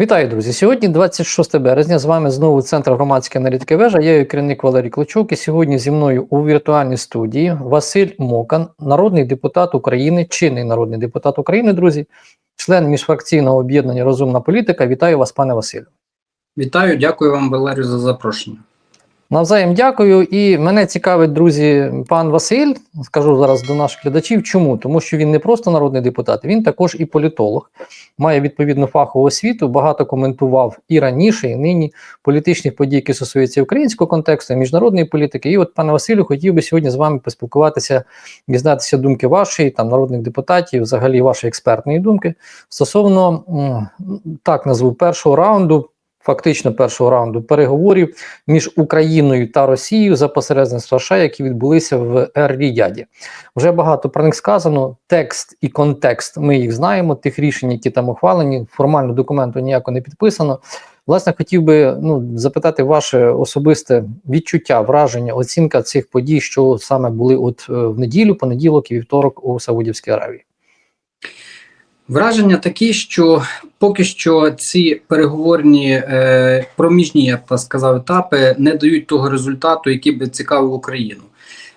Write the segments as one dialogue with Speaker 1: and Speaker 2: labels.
Speaker 1: Вітаю, друзі! Сьогодні 26 березня. З вами знову Центр громадської аналітики вежа. Я її керівник Валерій Клочук. І сьогодні зі мною у віртуальній студії Василь Мокан, народний депутат України, чинний народний депутат України, друзі, член міжфракційного об'єднання Розумна політика. Вітаю вас, пане Василю.
Speaker 2: Вітаю, дякую вам, Валерію, за запрошення.
Speaker 1: Навзаєм дякую. І мене цікавить, друзі, пан Василь. Скажу зараз до наших глядачів. Чому? Тому що він не просто народний депутат, він також і політолог, має відповідну фахову освіту, багато коментував і раніше, і нині політичних подій, які стосуються українського контексту, і міжнародної політики. І от, пане Василю, хотів би сьогодні з вами поспілкуватися, дізнатися думки вашої, там народних депутатів, взагалі вашої експертної думки стосовно так назву першого раунду фактично першого раунду переговорів між Україною та Росією за посередництва США, які відбулися в Ер-Ріяді. Вже багато про них сказано. Текст і контекст ми їх знаємо. Тих рішень, які там ухвалені, формально документу ніяко не підписано. Власне, хотів би ну запитати ваше особисте відчуття, враження, оцінка цих подій, що саме були от е, в неділю, понеділок і вівторок у Саудівській Аравії.
Speaker 2: Враження такі, що поки що ці переговорні е, проміжні, я б так сказав, етапи не дають того результату, який би цікавив Україну.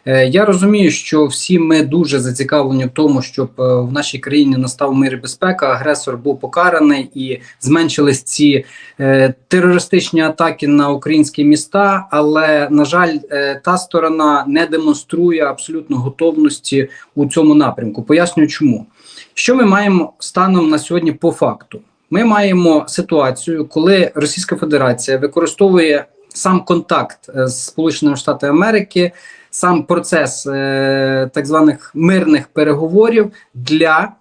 Speaker 2: Е, я розумію, що всі ми дуже зацікавлені в тому, щоб е, в нашій країні настав мир і безпека, агресор був покараний і зменшились ці е, терористичні атаки на українські міста. Але на жаль, е, та сторона не демонструє абсолютно готовності у цьому напрямку. Поясню, чому. Що ми маємо станом на сьогодні по факту? Ми маємо ситуацію, коли Російська Федерація використовує сам контакт е, з Сполученими Штатами Америки, сам процес е, так званих мирних переговорів для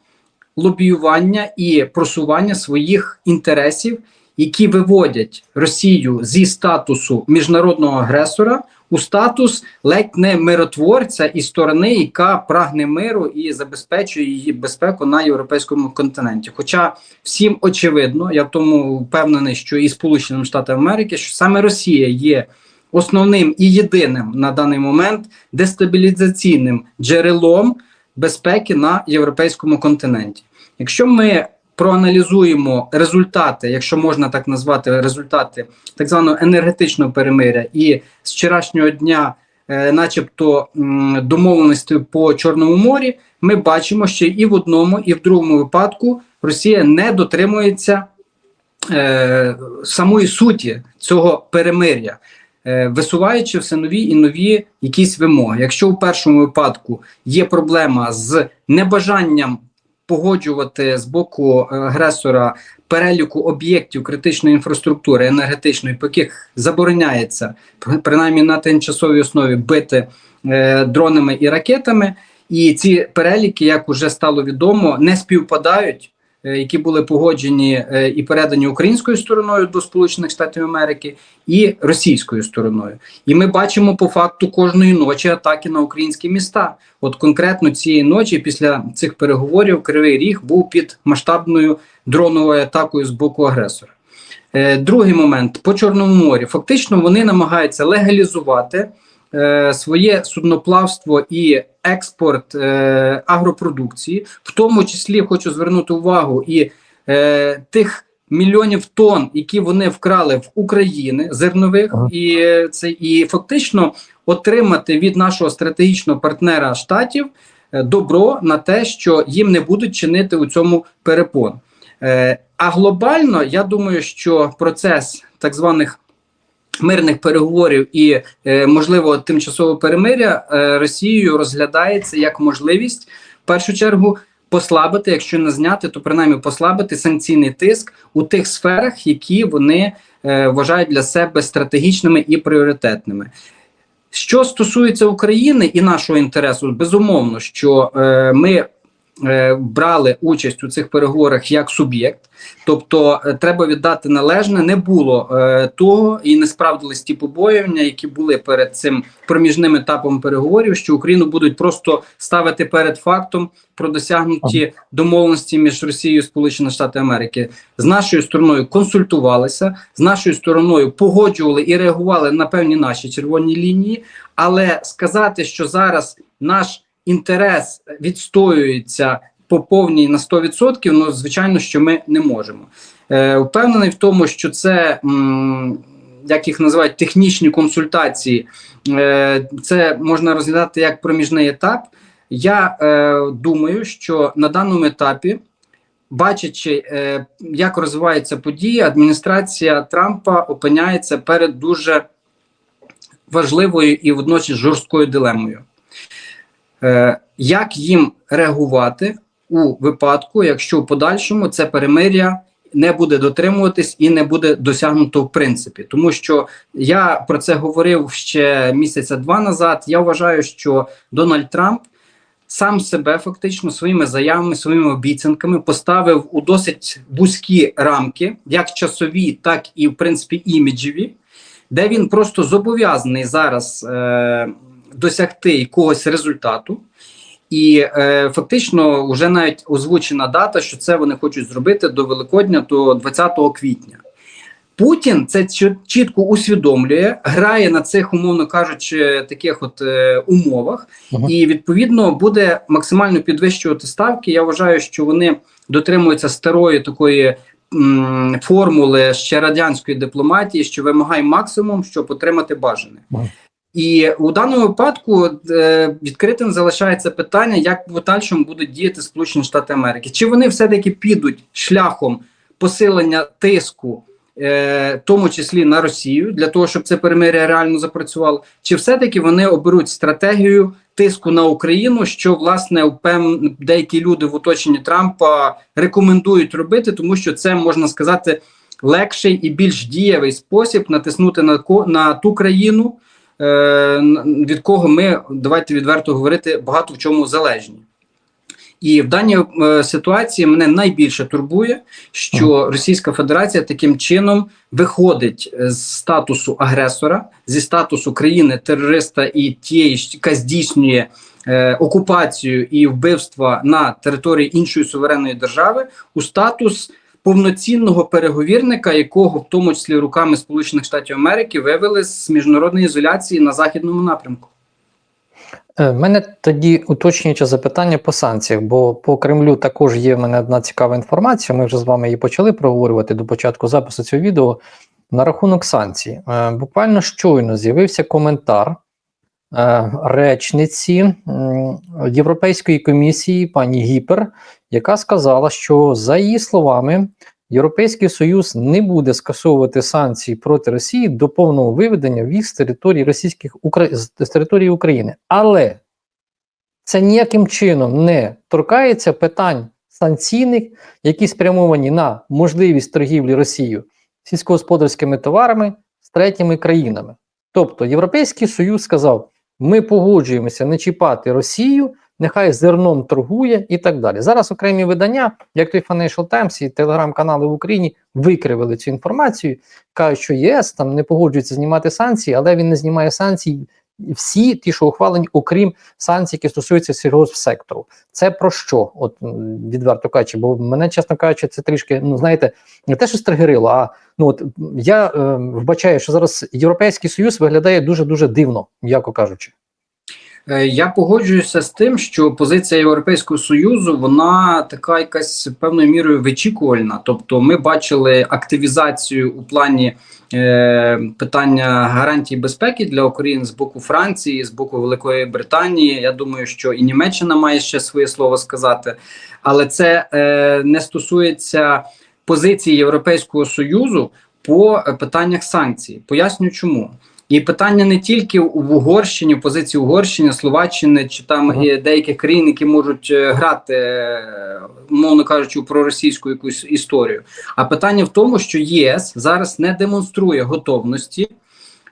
Speaker 2: лобіювання і просування своїх інтересів, які виводять Росію зі статусу міжнародного агресора у статус ледь не миротворця і сторони, яка прагне миру і забезпечує її безпеку на європейському континенті. Хоча всім очевидно, я в тому впевнений, що і Сполученим Штатам Америки, що саме Росія є основним і єдиним на даний момент дестабілізаційним джерелом безпеки на європейському континенті. Якщо ми проаналізуємо результати, якщо можна так назвати, результати так званого енергетичного перемиря, і з вчорашнього дня, е, начебто, домовленості по Чорному морі, ми бачимо, що і в одному, і в другому випадку Росія не дотримується е, самої суті цього перемиря. е, Висуваючи все нові і нові якісь вимоги. Якщо у першому випадку є проблема з небажанням погоджувати з боку е, агресора переліку об'єктів критичної інфраструктури енергетичної, по яких забороняється принаймні на тимчасовій основі бити е, дронами і ракетами. І ці переліки, як уже стало відомо, не співпадають. Е, Які були погоджені е, і передані українською стороною до Сполучених Штатів Америки і російською стороною, і ми бачимо по факту кожної ночі атаки на українські міста. От конкретно цієї ночі, після цих переговорів, Кривий Ріг був під масштабною дроновою атакою з боку агресора. Е, другий момент по Чорному морі. Фактично вони намагаються легалізувати е, своє судноплавство і експорт е, агропродукції, в тому числі хочу звернути увагу і е, тих. Мільйонів тонн, які вони вкрали в України зернових,
Speaker 1: Ага.
Speaker 2: і це і фактично отримати від нашого стратегічного партнера штатів добро на те, що їм не будуть чинити у цьому перепон. Е, А глобально я думаю, що процес так званих мирних переговорів і е, можливо тимчасове перемиря е, Росією розглядається як можливість в першу чергу. Послабити, якщо не зняти, то принаймні послабити санкційний тиск у тих сферах, які вони е, вважають для себе стратегічними і пріоритетними. Що стосується України і нашого інтересу, безумовно, що е, ми брали участь у цих переговорах як суб'єкт, тобто е, треба віддати належне, не було е, того і не справдились ті побоювання, які були перед цим проміжним етапом переговорів, що Україну будуть просто ставити перед фактом про досягнуті домовленості між Росією і Сполученими Штатами Америки. З нашою стороною консультувалися, з нашою стороною погоджували і реагували на певні наші червоні лінії, але сказати, що зараз наш інтерес відстоюється по повній на 100%, ну звичайно, що ми не можемо. Е, Впевнений в тому, що це м, як їх називають технічні консультації, е, це можна розглядати як проміжний етап. Я е, думаю, що на даному етапі, бачачи, е, як розвиваються події, адміністрація Трампа опиняється перед дуже важливою і водночас жорсткою дилемою. Е, як їм реагувати у випадку, якщо в подальшому це перемир'я не буде дотримуватись і не буде досягнуто в принципі, тому що я про це говорив ще місяця два назад. Я вважаю, що Дональд Трамп сам себе фактично своїми заявами, своїми обіцянками поставив у досить вузькі рамки, як часові, так і в принципі іміджеві, де він просто зобов'язаний зараз е, досягти якогось результату. І е, фактично вже навіть озвучена дата, що це вони хочуть зробити до Великодня, до 20 квітня. Путін це чітко усвідомлює, грає на цих, умовно кажучи, таких от е, умовах,
Speaker 1: Ага.
Speaker 2: і відповідно буде максимально підвищувати ставки. Я вважаю, що вони дотримуються старої такої м, формули ще радянської дипломатії, що вимагає максимум, щоб отримати бажане.
Speaker 1: Ага.
Speaker 2: І у даному випадку е, відкритим залишається питання, як в подальшому будуть діяти Сполучені Штати Америки. Чи вони все-таки підуть шляхом посилення тиску, е, в тому числі на Росію, для того, щоб це перемир'я реально запрацювало, чи все-таки вони оберуть стратегію тиску на Україну, що власне деякі люди в оточенні Трампа рекомендують робити, тому що це можна сказати легший і більш дієвий спосіб натиснути на ко- на ту країну від кого ми давайте відверто говорити багато в чому залежні. І в даній е, ситуації мене найбільше турбує, що Російська Федерація таким чином виходить е, з статусу агресора, зі статусу країни-терориста і тієї, яка здійснює е, окупацію і вбивства на території іншої суверенної держави, у статус повноцінного переговірника, якого в тому числі руками Сполучених Штатів Америки вивели з міжнародної ізоляції на західному напрямку.
Speaker 1: Е, мене тоді уточнююче запитання по санкціях, бо по Кремлю також є в мене одна цікава інформація. Ми вже з вами її почали проговорювати до початку запису цього відео на рахунок санкцій. Е, Буквально щойно з'явився коментар е, речниці Європейської комісії пані Гіпер, яка сказала, що за її словами. Європейський Союз не буде скасовувати санкції проти Росії до повного виведення військ з території російських з території України. Але це ніяким чином не торкається питань санкційних, які спрямовані на можливість торгівлі Росією сільськогосподарськими товарами з третіми країнами. Тобто Європейський Союз сказав: ми погоджуємося не чіпати Росію, нехай зерном торгує і так далі. Зараз окремі видання, як той Financial Times і телеграм-канали в Україні, викривили цю інформацію, кажуть, що ЄС там не погоджується знімати санкції, але він не знімає санкцій. Всі ті, що ухвалені, окрім санкцій, які стосуються сільгоспсектору. Це про що? От відверто кажучи, бо мене, чесно кажучи, це трішки, ну знаєте, не те, що стригерило, а ну от я е, вбачаю, що зараз Європейський Союз виглядає дуже дуже дивно, м'яко кажучи.
Speaker 2: Е, Я погоджуюся з тим, що позиція Європейського союзу вона така якась певною мірою вичікувальна. Тобто, ми бачили активізацію у плані е, питання гарантій безпеки для України з боку Франції, з боку Великої Британії. Я думаю, що і Німеччина має ще своє слово сказати, але це е, не стосується позиції Європейського союзу по питаннях санкцій. Поясню, чому. І питання не тільки в Угорщині, в позиції Угорщини, Словаччини чи там
Speaker 1: Ага.
Speaker 2: деяких країн, які можуть е, грати, е, мовно кажучи, у проросійську якусь історію. А питання в тому, що ЄС зараз не демонструє готовності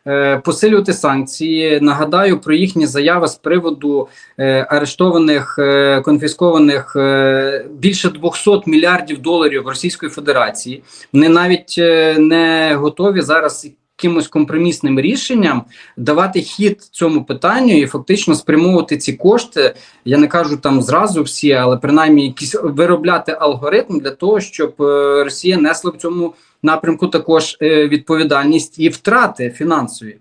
Speaker 2: е, посилювати санкції. Нагадаю про їхні заяви з приводу е, арештованих е, конфіскованих е, більше 200 мільярдів доларів Російської Федерації. Вони навіть е, не готові зараз якимось компромісним рішенням давати хід цьому питанню і фактично спрямовувати ці кошти. Я не кажу там зразу всі, але принаймні якісь виробляти алгоритм для того, щоб е, Росія несла в цьому напрямку також е, відповідальність і втрати фінансові.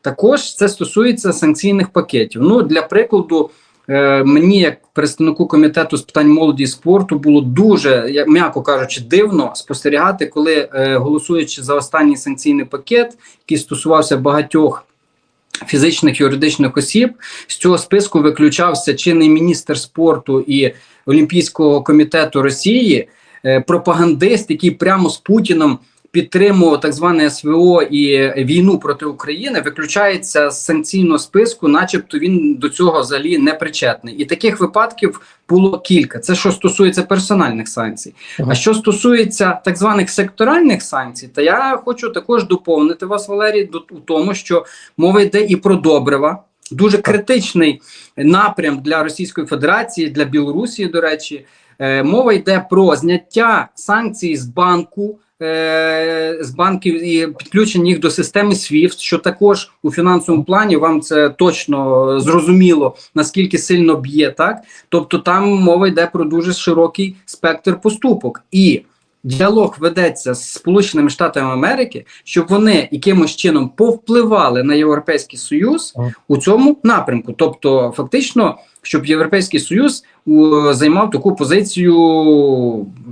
Speaker 2: Також це стосується санкційних пакетів. Ну для прикладу. Е, мені, як представнику комітету з питань молоді і спорту, було дуже, м'яко кажучи, дивно спостерігати, коли е, голосуючи за останній санкційний пакет, який стосувався багатьох. Фізичних юридичних осіб з цього списку виключався чинний міністр спорту і Олімпійського комітету Росії, е, пропагандист, який прямо з Путіном підтримував так зване СВО і війну проти України, виключається з санкційного списку, начебто він до цього взагалі не причетний. І таких випадків було кілька. Це що стосується персональних санкцій. А що стосується так званих секторальних санкцій, то я хочу також доповнити вас, Валерій, до у тому, що мова йде і про добрива. Дуже критичний напрям для Російської Федерації, для Білорусі, до речі. Е, мова йде про зняття санкцій з банку, е, з банків і підключення їх до системи SWIFT, що також у фінансовому плані вам це точно зрозуміло, наскільки сильно б'є, так? Тобто там мова йде про дуже широкий спектр поступок. І діалог ведеться з Сполученими Штатами Америки, щоб вони якимось чином повпливали на Європейський Союз у цьому напрямку. Тобто, фактично, щоб Європейський Союз у, займав таку позицію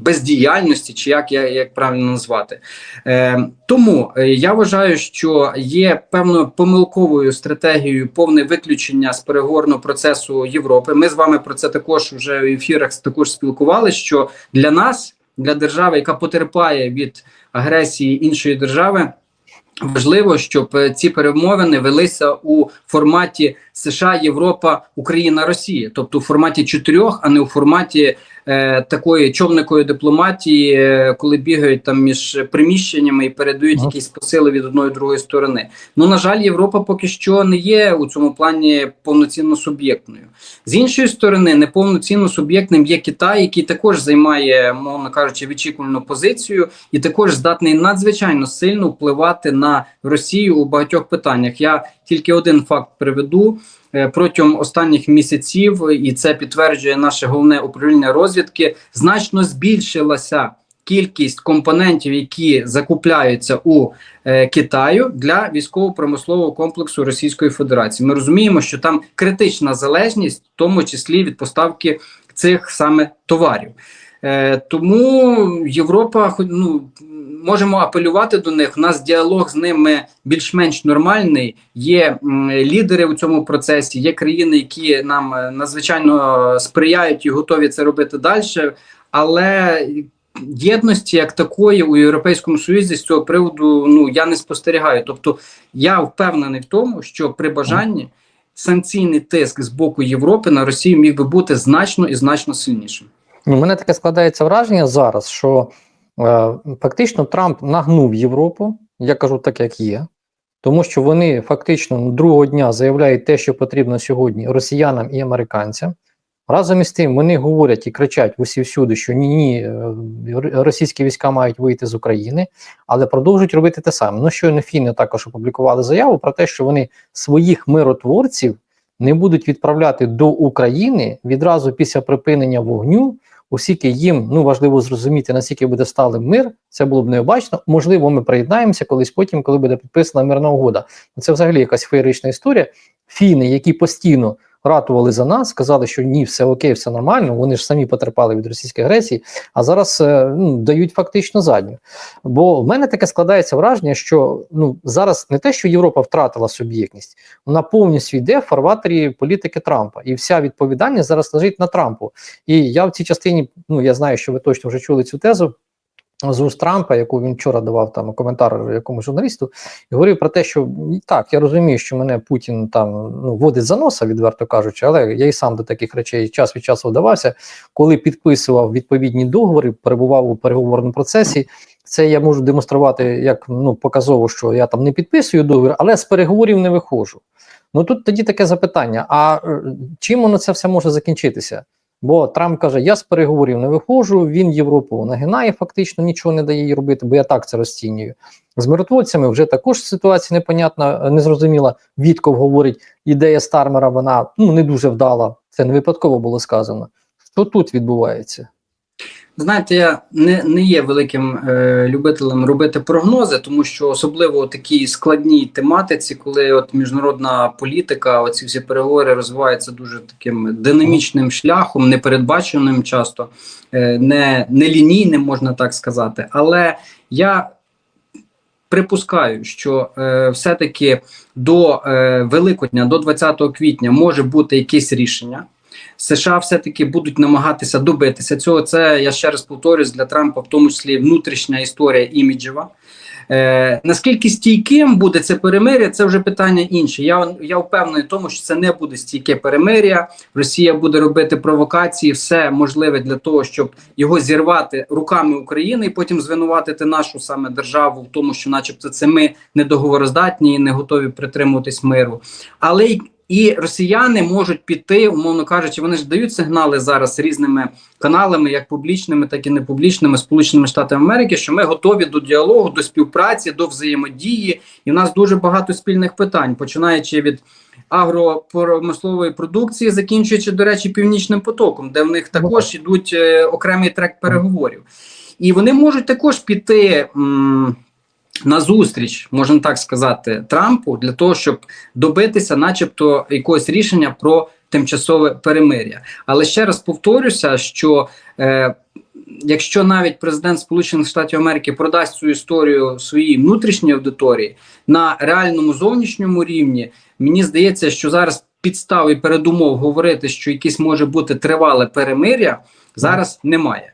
Speaker 2: бездіяльності, чи як я як правильно назвати. Е, тому е, я вважаю, що є певною помилковою стратегією повне виключення з переговорного процесу Європи. Ми з вами про це також вже в ефірах також спілкувалися, що для нас, для держави, яка потерпає від агресії іншої держави. Важливо, щоб е, ці перемовини велися у форматі США, Європа, Україна, Росія, тобто у форматі чотирьох, а не у форматі е, такої човникої дипломатії, е, коли бігають там між приміщеннями і передають якісь посили від одної другої сторони. Ну на жаль, Європа поки що не є у цьому плані повноцінно суб'єктною. З іншої сторони, неповноцінно суб'єктним є Китай, який також займає, мовно кажучи, вичікувальну позицію, і також здатний надзвичайно сильно впливати на Росію у багатьох питаннях. Я тільки один факт приведу протягом останніх місяців, і це підтверджує наше головне управління розвідки. Значно збільшилася кількість компонентів, які закупляються у е, Китаю для військово-промислового комплексу Російської Федерації. Ми розуміємо, що там критична залежність, в тому числі від поставки цих саме товарів. Е, тому Європа, ну, можемо апелювати до них. У нас діалог з ними більш-менш нормальний. Є лідери у цьому процесі, є країни, які нам е, надзвичайно сприяють і готові це робити далі. Але єдності як такої у Європейському Союзі з цього приводу ну я не спостерігаю. Тобто я впевнений в тому, що при бажанні санкційний тиск з боку Європи на Росію міг би бути значно і значно сильнішим.
Speaker 1: У мене таке складається враження зараз, що фактично Трамп нагнув Європу, я кажу так, як є, тому що вони фактично другого дня заявляють те, що потрібно сьогодні росіянам і американцям. Разом із тим вони говорять і кричать усі всюди, що ні, ні, е, російські війська мають вийти з України, але продовжують робити те саме. Ну щойно Фіни також опублікували заяву про те, що вони своїх миротворців не будуть відправляти до України відразу після припинення вогню, оскільки їм ну важливо зрозуміти, наскільки буде сталим мир. Це було б необачно. Можливо, ми приєднаємося колись потім, коли буде підписана мирна угода. Це взагалі якась феєрична історія. Фіни, які постійно ратували за нас, сказали, що ні, все окей, все нормально. Вони ж самі потерпали від російської агресії, а зараз е, ну, дають фактично задню. Бо в мене таке складається враження, що ну зараз не те, що Європа втратила суб'єктність, вона повністю йде в фарватері політики Трампа, і вся відповідальність зараз лежить на Трампу. І я в цій частині, ну я знаю, що ви точно вже чули цю тезу. З уст Трампа, яку він вчора давав там коментар якомусь журналісту, і говорив про те, що так, я розумію, що мене Путін там ну водить за носа, відверто кажучи, але я і сам до таких речей час від часу вдавався, коли підписував відповідні договори, перебував у переговорному процесі. Це я можу демонструвати як ну показово, що я там не підписую договір, але з переговорів не виходжу. Ну тут тоді таке запитання: а е, чим воно це все може закінчитися? Бо Трамп каже: я з переговорів не виходжу, він Європу нагинає, фактично нічого не дає їй робити, бо я так це розцінюю. З миротворцями вже також ситуація непонятна, незрозуміла. Вітков говорить, ідея Стармера вона ну не дуже вдала. Це не випадково було сказано. Що тут відбувається?
Speaker 2: Знаєте, я не, не є великим е, любителем робити прогнози, тому що особливо у такій складній тематиці, коли от міжнародна політика, оці всі переговори розвиваються дуже таким динамічним шляхом, непередбаченим часто, е, не, не лінійним, можна так сказати. Але я припускаю, що е, все-таки до е, Великодня, до 20 квітня може бути якесь рішення. США все-таки будуть намагатися добитися цього. Це я ще раз повторюсь для Трампа, в тому числі внутрішня історія іміджева. Е, наскільки стійким буде це перемир'я, це вже питання інше. Я я впевнений в тому, що це не буде стійке перемир'я. Росія буде робити провокації, все можливе для того, щоб його зірвати руками України і потім звинуватити нашу саме державу в тому, що, начебто, це ми недоговороздатні і не готові притримуватись миру. Але і росіяни можуть піти, умовно кажучи, вони ж дають сигнали зараз різними каналами, як публічними, так і непублічними, Сполученими Штатами Америки, що ми готові до діалогу, до співпраці, до взаємодії, і в нас дуже багато спільних питань, починаючи від агропромислової продукції, закінчуючи, до речі, північним потоком, де в них також ідуть е, окремий трек переговорів, і вони можуть також піти. На зустріч, можна так сказати, Трампу для того, щоб добитися, начебто, якогось рішення про тимчасове перемир'я. Але ще раз повторюся, що е, якщо навіть президент Сполучених Штатів Америки продасть цю історію своїй внутрішній аудиторії на реальному зовнішньому рівні, мені здається, що зараз підстав і передумов говорити, що якесь може бути тривале перемир'я, зараз немає.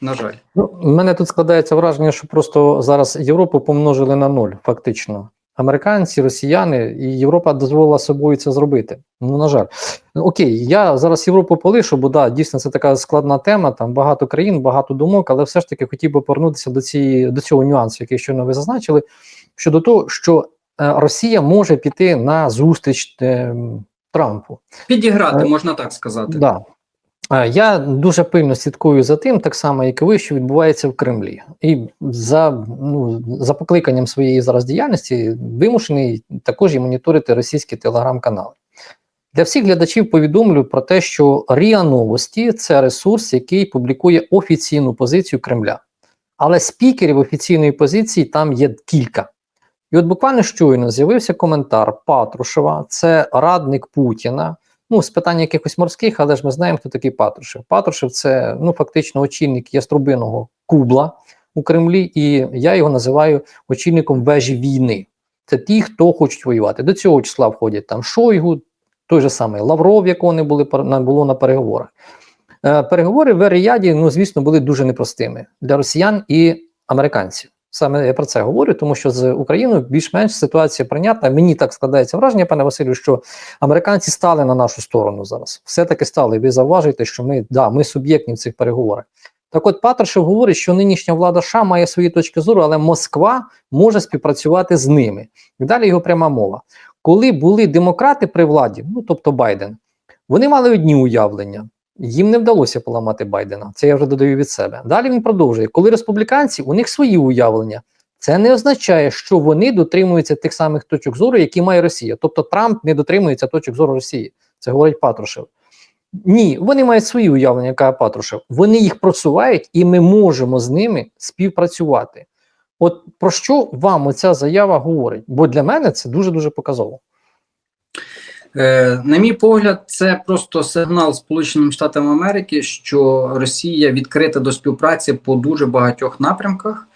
Speaker 2: На жаль,
Speaker 1: ну в мене тут складається враження, що просто зараз Європу помножили на ноль, фактично. Американці, росіяни, і Європа дозволила собою це зробити. Ну, на жаль, окей, я зараз Європу полишу, бо да, дійсно це така складна тема. Там багато країн, багато думок, але все ж таки хотів би повернутися до цієї до цього нюансу, який щойно ви зазначили, щодо того, що е, Росія може піти на зустріч е, Трампу.
Speaker 2: Підіграти,
Speaker 1: е,
Speaker 2: можна так сказати.
Speaker 1: Да. Я дуже пильно слідкую за тим, так само як і ви, що відбувається в Кремлі, і за ну за покликанням своєї зараз діяльності вимушений також і моніторити російські телеграм-канали. Для всіх глядачів повідомлю про те, що Ріа Новості це ресурс, який публікує офіційну позицію Кремля. Але спікерів офіційної позиції там є кілька. І от буквально щойно з'явився коментар Патрушева, це радник Путіна. Ну, з питань якихось морських, але ж ми знаємо, хто такий Патрушев. Патрушев це ну фактично очільник яструбиного кубла у Кремлі, і я його називаю очільником вежі війни. Це ті, хто хочуть воювати. До цього числа входять там Шойгу, той же самий Лавров, якого не були було на переговорах. Е, переговори в Еріяді, ну звісно, були дуже непростими для росіян і американців. Саме я про це говорю, тому що з Україною більш-менш ситуація прийнятна. Мені так складається враження, пане Василю, що американці стали на нашу сторону зараз. Все-таки стали. Ви зауважуєте, що ми да, ми суб'єктні в цих переговорах. Так от Патрушев говорить, що нинішня влада США має свої точки зору, але Москва може співпрацювати з ними. І далі його пряма мова. Коли були демократи при владі, ну тобто Байден, вони мали одні уявлення. Їм не вдалося поламати Байдена. Це я вже додаю від себе. Далі він продовжує: коли республіканці, у них свої уявлення. Це не означає, що вони дотримуються тих самих точок зору, які має Росія. Тобто Трамп не дотримується точок зору Росії. Це говорить Патрушев. Ні, вони мають свої уявлення, яка Патрушев. Вони їх просувають, і ми можемо з ними співпрацювати. От про що вам оця заява говорить? Бо для мене це дуже дуже показово.
Speaker 2: Е, на мій погляд, це просто сигнал Сполученим Штатам Америки, що Росія відкрита до співпраці по дуже багатьох напрямках,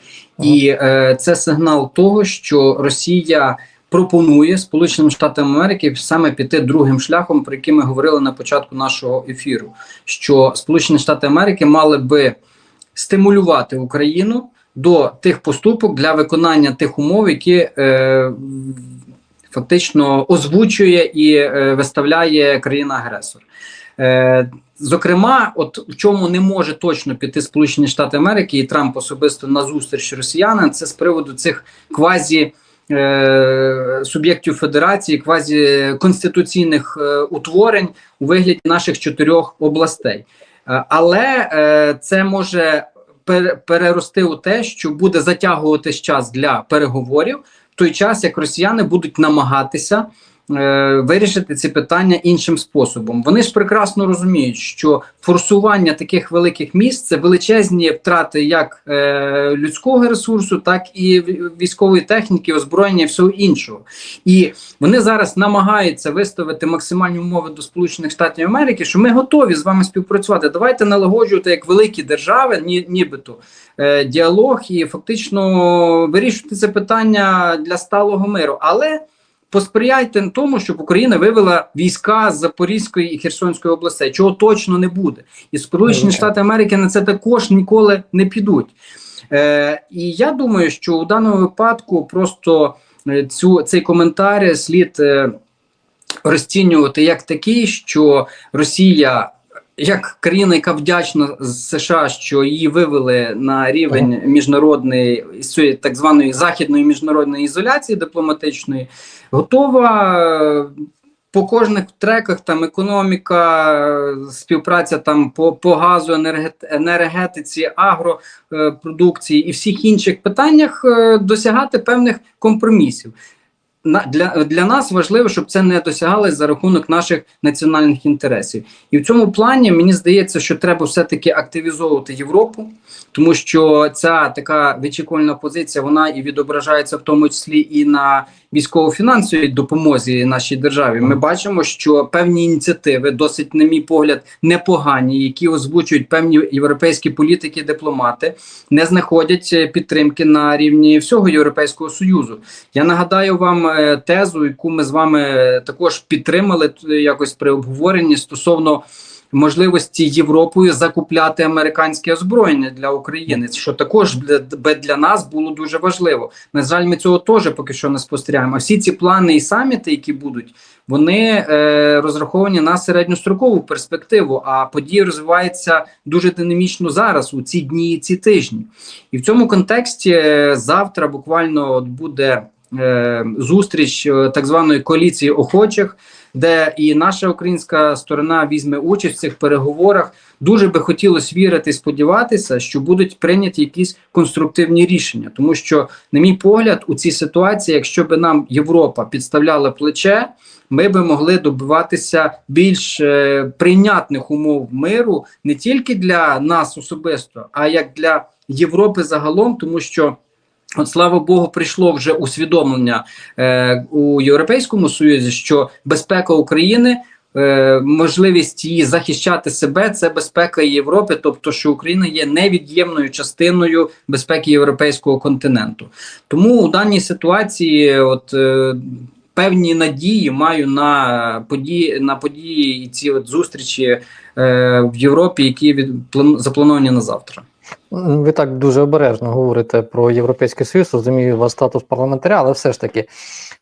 Speaker 2: і е, це сигнал того, що Росія пропонує Сполученим Штатам Америки саме піти другим шляхом, про який ми говорили на початку нашого ефіру. Що Сполучені Штати Америки мали би стимулювати Україну до тих поступок для виконання тих умов, які е, фактично озвучує і е, виставляє країна-агресор. Е, Зокрема, от в чому не може точно піти Сполучені Штати Америки і Трамп особисто на зустріч росіянам, це з приводу цих квазі е, суб'єктів федерації, квазі конституційних утворень у вигляді наших чотирьох областей. Але це може перерости у те, що буде затягуватись час для переговорів той час, як росіяни будуть намагатися вирішити ці питання іншим способом. Вони ж прекрасно розуміють, що форсування таких великих міст це величезні втрати як е, людського ресурсу, так і військової техніки, озброєння і всього іншого. І вони зараз намагаються виставити максимальні умови до Сполучених Штатів Америки, що ми готові з вами співпрацювати. Давайте налагоджувати як великі держави, ні, нібито е, діалог і фактично вирішувати це питання для сталого миру. Але посприяйте тому, щоб Україна вивела війська з Запорізької і Херсонської областей, чого точно не буде. І Сполучені Штати Америки на це також ніколи не підуть. Е, і я думаю, що у даному випадку просто е, цю цей коментар слід е, розцінювати як такий, що Росія. Як країна, яка вдячна США, що її вивели на рівень міжнародної цієї так званої західної міжнародної ізоляції дипломатичної, готова е, по кожних треках там економіка, е, співпраця там по, по газу, енергетиці, агропродукції і всіх інших питаннях е, досягати певних компромісів. Для, для нас важливо, щоб це не досягалось за рахунок наших національних інтересів. І в цьому плані мені здається, що треба все-таки активізовувати Європу, тому що ця така вичікувальна позиція вона і відображається в тому числі і на військово-фінансовій допомозі нашій державі. Ми бачимо, що певні ініціативи, досить, на мій погляд, непогані, які озвучують певні європейські політики, дипломати, не знаходять е, підтримки на рівні всього Європейського союзу. Я нагадаю вам е, тезу, яку ми з вами е, також підтримали якось при обговоренні стосовно можливості Європою закупляти американське озброєння для України, що також для, для нас було дуже важливо. На жаль, ми цього теж поки що не спостерігаємо. Всі ці плани і саміти, які будуть, вони е, розраховані на середньострокову перспективу. А події розвиваються дуже динамічно зараз, у ці дні і ці тижні. І в цьому контексті е, завтра буквально от буде е, зустріч е, так званої коаліції охочих, де і наша українська сторона візьме участь в цих переговорах. Дуже би хотілося вірити сподіватися, що будуть прийняті якісь конструктивні рішення, тому що, на мій погляд, у цій ситуації, якщо би нам Європа підставляла плече, ми би могли добиватися більш е, прийнятних умов миру не тільки для нас особисто, а як для Європи загалом, тому що. От слава Богу, прийшло вже усвідомлення е, у Європейському Союзі, що безпека України, е, можливість її захищати себе це безпека Європи, тобто, що Україна є невід'ємною частиною безпеки європейського континенту. Тому у даній ситуації, от е, певні надії маю на події на події і ці от зустрічі е, в Європі, які від план- заплановані на завтра.
Speaker 1: Ви так дуже обережно говорите про Європейський Союз, розумію, у вас статус парламентаря, але все ж таки,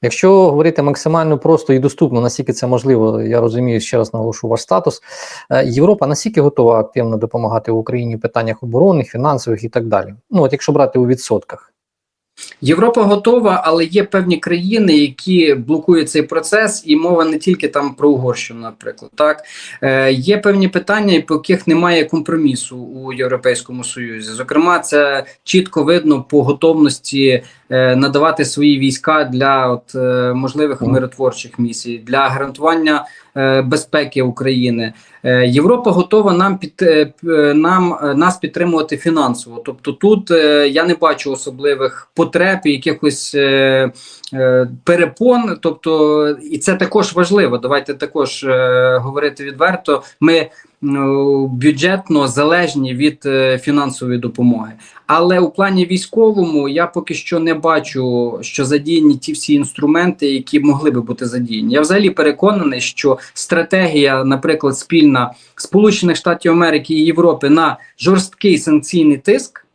Speaker 1: якщо говорити максимально просто і доступно, наскільки це можливо, я розумію, ще раз наголошу ваш статус. е, Європа наскільки готова активно допомагати Україні в питаннях оборони, фінансових і так далі? Ну, от якщо брати у відсотках.
Speaker 2: Європа готова, але є певні країни, які блокують цей процес, і мова не тільки там про Угорщину, наприклад. Так е, є певні питання, по яких немає компромісу у Європейському Союзі. Зокрема, це чітко видно по готовності надавати свої війська для от е, можливих миротворчих місій, для гарантування е, безпеки України. Е, Європа готова нам під е, нам е, нас підтримувати фінансово. Тобто, тут е, я не бачу особливих потреб, і якихось е, е, перепон. Тобто, і це також важливо. Давайте також е, говорити відверто. Ми бюджетно залежні від е, фінансової допомоги. Але у плані військовому я поки що не бачу, що задіяні ті всі інструменти, які могли би бути задіяні. Я взагалі переконаний, що стратегія, наприклад, спільна Сполучених Штатів Америки і Європи на жорсткий санкційний тиск,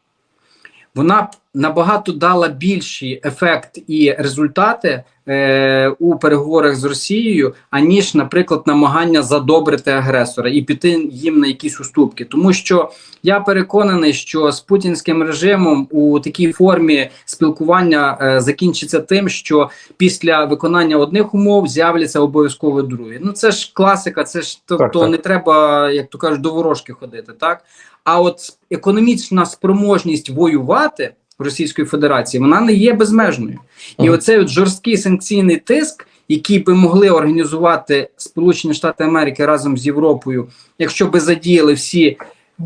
Speaker 2: вона набагато дала більший ефект і результати е, у переговорах з Росією, аніж, наприклад, намагання задобрити агресора і піти їм на якісь уступки. Тому що я переконаний, що з путінським режимом у такій формі спілкування е, закінчиться тим, що після виконання одних умов з'являться обов'язково другі. Ну це ж класика, це ж тобто
Speaker 1: так.
Speaker 2: не треба, як то кажуть, до ворожки ходити, так. А от економічна спроможність воювати Російської Федерації вона не є безмежною. І оцей от жорсткий санкційний тиск який би могли організувати Сполучені Штати Америки разом з Європою, якщо би задіяли всі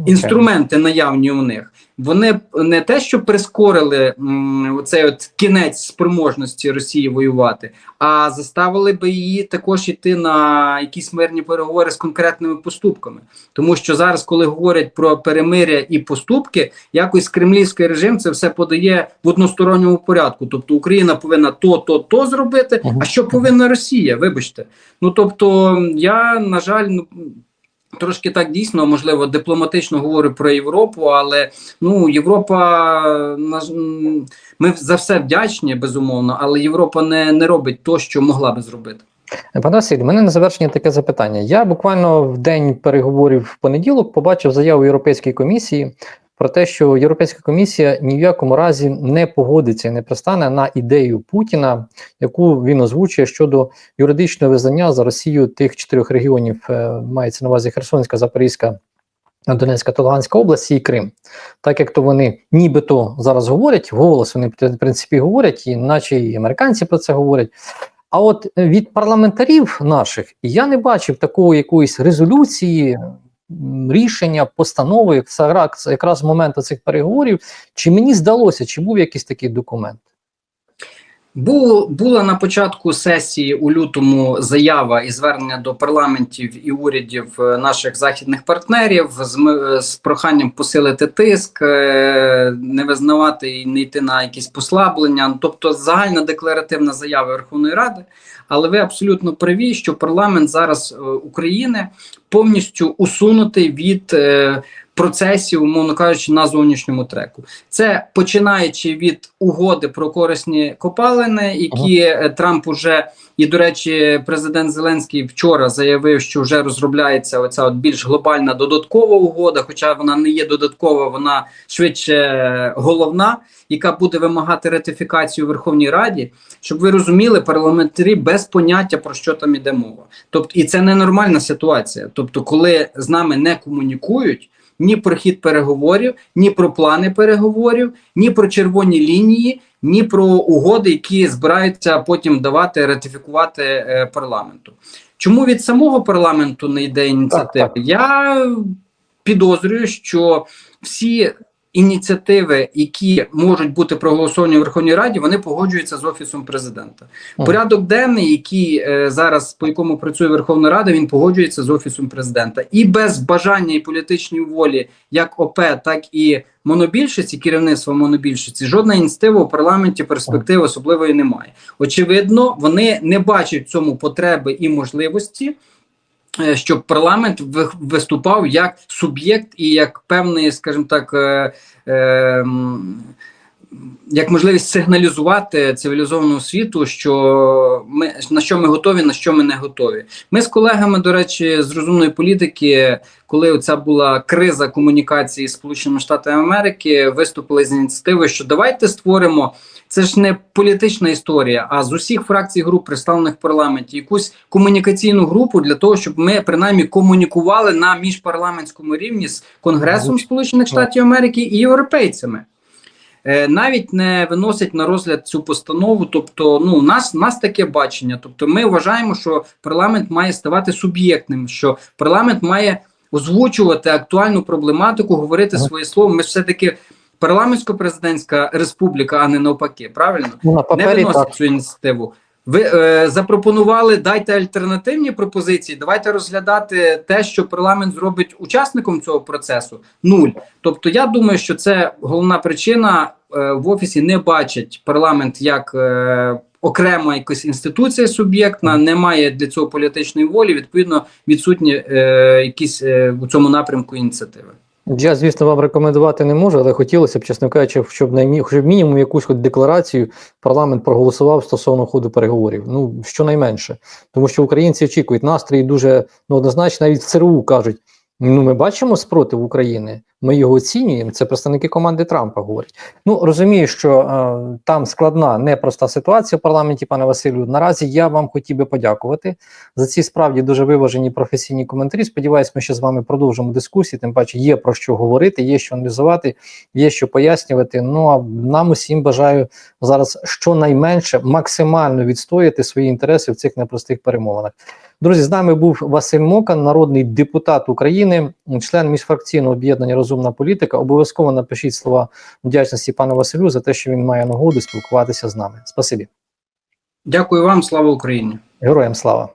Speaker 2: інструменти наявні у них, вони не те, що прискорили м, цей от кінець спроможності Росії воювати, а заставили би її також йти на якісь мирні переговори з конкретними поступками. Тому що зараз, коли говорять про перемиря і поступки, якось кремлівський режим це все подає в односторонньому порядку. Тобто Україна повинна то, то, то зробити. А що повинна Росія? Вибачте. Ну тобто, я на жаль, ну. Трошки так дійсно, можливо, дипломатично говорю про Європу, але ну Європа ми за все вдячні, безумовно, але Європа не, не робить то, що могла би зробити.
Speaker 1: Пане Василь, мене на завершення таке запитання. Я буквально в день переговорів в понеділок побачив заяву Європейської комісії про те, що Європейська комісія ні в якому разі не погодиться і не пристане на ідею Путіна, яку він озвучує щодо юридичного визнання за Росію тих чотирьох регіонів, е, мається на увазі Херсонська, Запорізька. Донецька та Луганська області і Крим, так як то вони нібито зараз говорять, голос вони в принципі говорять, і наче і американці про це говорять. А от від парламентарів наших я не бачив такої якоїсь резолюції, рішення, постанови, якраз- моменту цих переговорів. Чи мені здалося, чи був якийсь такий документ?
Speaker 2: Бу, була на початку сесії у лютому заява і звернення до парламентів і урядів е, наших західних партнерів з, з проханням посилити тиск, е, не визнавати і не йти на якісь послаблення. Тобто загальна декларативна заява Верховної Ради. Але ви абсолютно праві, що парламент зараз е, України повністю усунути від е, процесів, умовно кажучи, на зовнішньому треку. Це починаючи від угоди про корисні копалини, які ага. Трамп уже і, до речі, президент Зеленський вчора заявив, що вже розробляється оця от більш глобальна додаткова угода, хоча вона не є додаткова, вона швидше головна, яка буде вимагати ратифікацію Верховній Раді, щоб ви розуміли, парламентарі без поняття про що там іде мова. Тобто, і це ненормальна ситуація. Тобто, коли з нами не комунікують. Ні про хід переговорів, ні про плани переговорів, ні про червоні лінії, ні про угоди, які збираються потім давати ратифікувати е, парламенту. Чому від самого парламенту не йде ініціатива?
Speaker 1: Так, так.
Speaker 2: Я підозрюю, що всі ініціативи, які можуть бути проголосовані в Верховній Раді, вони погоджуються з офісом президента. Порядок денний, який е, зараз по якому працює Верховна Рада, він погоджується з офісом президента. І без бажання і політичної волі, як ОП, так і монобільшості, керівництва монобільшості, жодна ініціатива у парламенті перспективи особливої немає. Очевидно, вони не бачать в цьому потреби і можливості. Е, Щоб парламент ви- виступав як суб'єкт і як певний, скажімо так, е, е, як можливість сигналізувати цивілізованому світу, що ми на що ми готові, на що ми не готові. Ми з колегами, до речі, з розумної політики, коли ця була криза комунікації з Сполученими Штатами Америки, виступили з ініціативою, що давайте створимо. Це ж не політична історія, а з усіх фракцій груп, представлених в парламенті, якусь комунікаційну групу для того, щоб ми принаймні комунікували на міжпарламентському рівні з Конгресом Сполучених Штатів Америки і європейцями. Е, навіть не виносять на розгляд цю постанову. Тобто, ну у нас, у нас таке бачення. Тобто, ми вважаємо, що парламент має ставати суб'єктним, що парламент має озвучувати актуальну проблематику, говорити своє слово. Ми ж все таки парламентсько-президентська республіка, а не навпаки. Правильно
Speaker 1: Ну, на
Speaker 2: не виносять
Speaker 1: так.
Speaker 2: цю ініціативу. Ви е, запропонували дайте альтернативні пропозиції. Давайте розглядати те, що парламент зробить учасником цього процесу. Нуль. Тобто, я думаю, що це головна причина е, в офісі не бачать парламент як е, окрема якась інституція суб'єктна, немає для цього політичної волі. Відповідно, відсутні е, якісь е, у цьому напрямку ініціативи.
Speaker 1: Я, звісно, вам рекомендувати не можу, але хотілося б, чесно кажучи, щоб наймі... щоб мінімум якусь хоч декларацію парламент проголосував стосовно ходу переговорів. Ну, щонайменше. Тому що українці очікують настрої дуже ну, однозначно, навіть в ЦРУ кажуть: ну, ми бачимо спротив України. ми його оцінюємо. Це представники команди Трампа говорять. Ну розумію, що е, там складна, непроста ситуація в парламенті, пане Василю. Наразі я вам хотів би подякувати за ці справді дуже виважені професійні коментарі. Сподіваюсь, ми ще з вами продовжимо дискусії. Тим паче є про що говорити, є що аналізувати, є що пояснювати. Ну а нам усім бажаю зараз щонайменше максимально відстояти свої інтереси в цих непростих перемовинах. Друзі, з нами був Василь Мокан, народний депутат України, член міжфракційного об'єднання Розумна політика. Обов'язково напишіть слова вдячності пану Василю за те, що він має нагоду спілкуватися з нами. Спасибі,
Speaker 2: Дякую вам, слава Україні!
Speaker 1: героям слава.